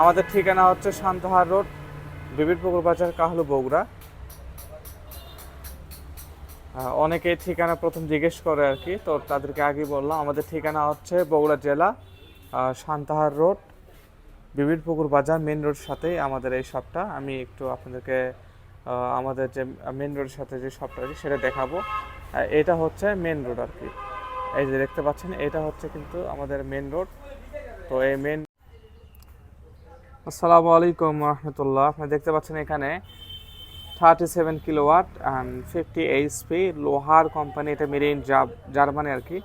আমাদের ঠিকানা হচ্ছে শান্তহার রোড, বিবির পুকুর বাজার, কাহলু বগুড়া। অনেকে ঠিকানা প্রথম জিজ্ঞেস করে আর কি, তো তাদেরকে আগে বললাম, আমাদের ঠিকানা হচ্ছে বগুড়া জেলা শান্তাহার রোড, বিবির পুকুর বাজার, মেন রোড সাথে আমাদের এই শপটা। আমি একটু আপনাদেরকে আমাদের যে মেন রোডের সাথে যে শপটা আছে সেটা দেখাবো। এটা হচ্ছে মেন রোড আর কি। এই যে দেখতে পাচ্ছেন, এটা হচ্ছে কিন্তু আমাদের মেন রোড। তো এই মেন আসসালামু আলাইকুম রহমতুল্লাহ। আপনি দেখতে পাচ্ছেন এখানে thirty seven kilowatt and fifty HP লোহার কোম্পানি এটা মেড ইন জার্মানি আর কি।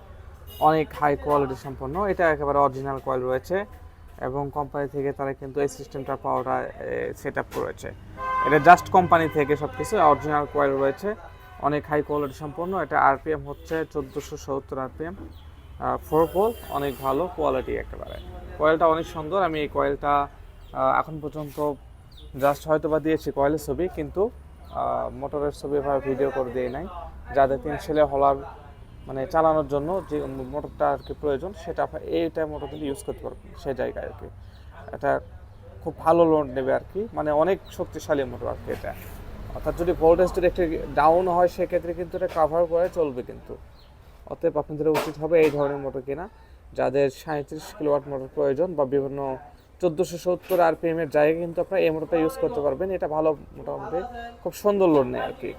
অনেক হাই কোয়ালিটি সম্পন্ন। এটা একেবারে অরিজিনাল কয়েল রয়েছে এবং কোম্পানি থেকে তারা কিন্তু এই সিস্টেমটা পাওয়াটা সেট আপ করেছে। এটা জাস্ট কোম্পানি থেকে সব কিছু অরিজিনাল কয়েল রয়েছে। অনেক হাই কোয়ালিটি সম্পন্ন। এটা আরপিএম হচ্ছে চোদ্দোশো সত্তর আরপিএম ফোর পোল অনেক ভালো কোয়ালিটি একেবারে। কয়েলটা অনেক সুন্দর। আমি এই কয়েলটা এখন পর্যন্ত জাস্ট হয়তো বা দিয়েছি কয়েলের ছবি, কিন্তু মোটরের ছবি এভাবে ভিডিও করে দিয়ে নাই। যাদের তিন ছেলে হলার মানে চালানোর জন্য যে মোটরটা আর কি প্রয়োজন, সেটা এইটা মোটর কিন্তু ইউজ করতে পারবেন সেই জায়গায় আর কি। এটা খুব ভালো লোড নেবে আর কি। মানে অনেক শক্তিশালী মোটর আর কি এটা। অর্থাৎ যদি ভোল্টেজ যদি একটু ডাউন হয়, সেক্ষেত্রে কিন্তু এটা কাভার করে চলবে কিন্তু। অতএব আপনাদের উচিত হবে এই ধরনের মোটর কেনা। যাদের সাঁত্রিশ কিলোওয়াট মোটর প্রয়োজন বা বিভিন্ন চোদ্দোশো সত্তর আরপিএম এর জায়গায় কিন্তু আপনারা এই মোটরটা ইউজ করতে পারবেন। এটা ভালো মোটামুটি, খুব সুন্দর লোড নেয় আর কি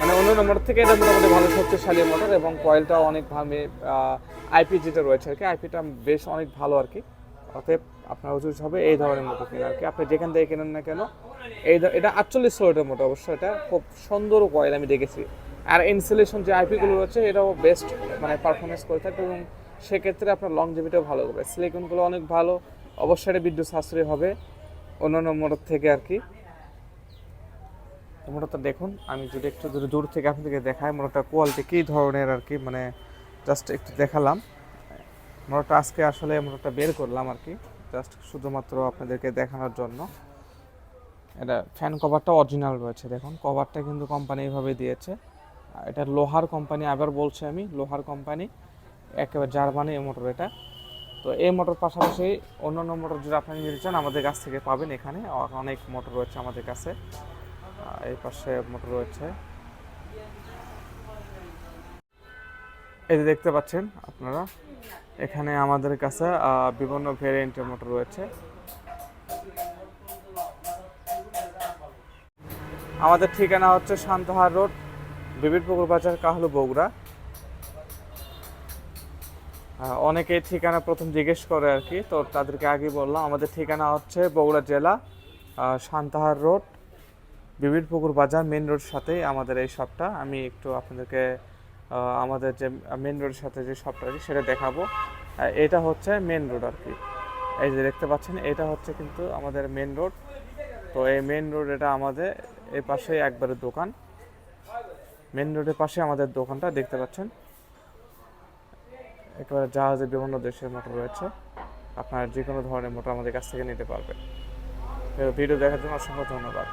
মানে অন্য মোটর থেকে এটা মোটামুটি ভালো শক্তিশালী মোটর এবং কয়েলটাও অনেক ভাবে আইপি যেটা রয়েছে আর কি আইপিটা বেশ অনেক ভালো আর কি অতএব আপনার উচিত হবে এই ধরনের মোটর কেনা আর কি আপনি যেখান থেকে কেনেন না কেন, এই এটা আটচল্লিশ সোলেটের মোটর অবশ্য এটা খুব সুন্দর কয়েল আমি দেখেছি। আর ইনসুলেশন যে আইপিগুলো রয়েছে, এটাও বেস্ট মানে পারফরমেন্স করে থাকে এবং সেক্ষেত্রে আপনার লংজিভিটিও ভালো হবে। সিলিকনগুলো অনেক ভালো অবশ্যই এটা বিদ্যুৎ সাশ্রয়ী হবে। অন্যান্য মোটর থেকে আর কি। মোটরটা দেখুন, আমি যদি একটু দূর থেকে আপনাদেরকে দেখাই মোটরটা কোয়ালিটি কী ধরনের আর কি মানে জাস্ট একটু দেখালাম। মোটরটা আজকে আসলে মোটরটা বের করলাম আর কি জাস্ট শুধুমাত্র আপনাদেরকে দেখানোর জন্য। এটা ফ্যান কভারটা অরিজিনাল রয়েছে, দেখুন। কভারটা কিন্তু কোম্পানি এইভাবে দিয়েছে। এটা লোহার কোম্পানি আবার বলছি আমি, লোহার কোম্পানি একেবারে জার্মানি এই মোটর এটা। তো এই মোটর পাশাপাশি অন্যান্য মোটর যদি আপনি নিতে চান, আমাদের কাছ থেকে পাবেন এখানে। অনেক মোটর রয়েছে আমাদের কাছে। এই পাশে মোটর রয়েছে। এই যে দেখতে পাচ্ছেন আপনারা, এখানে আমাদের কাছে বিভিন্ন ভেরিয়েন্টের মোটর রয়েছে। আমাদের ঠিকানা হচ্ছে শান্তহার রোড, বিবির পুকুর বাজার, কাহলু বগুড়া। অনেকে ঠিকানা প্রথম জিজ্ঞেস করে আর কি। তো তাদেরকে আগে বললাম আমাদের ঠিকানা হচ্ছে বগুড়া জেলা আহ, শান্তাহার রোড বিবির পুকুর বাজার মেন রোড সাথেই আমাদের এই শপটা। আমি একটু আপনাদেরকে আমাদের যে মেন রোডের সাথে যে শপটা আছে সেটা দেখাবো। এটা হচ্ছে মেন রোড আর কি। এই যে দেখতে পাচ্ছেন এটা হচ্ছে কিন্তু আমাদের মেন রোড। তো এই মেন রোড এটা আমাদের এই পাশেই একবারে দোকান। মেন রোডের পাশে আমাদের দোকানটা দেখতে পাচ্ছেন। একেবারে জাহাজে বিভিন্ন দেশের মোটর রয়েছে। আপনার যে কোনো ধরনের মোটর আমাদের কাছ থেকে নিতে পারবেন। ভিডিও দেখার জন্য অসংখ্য ধন্যবাদ।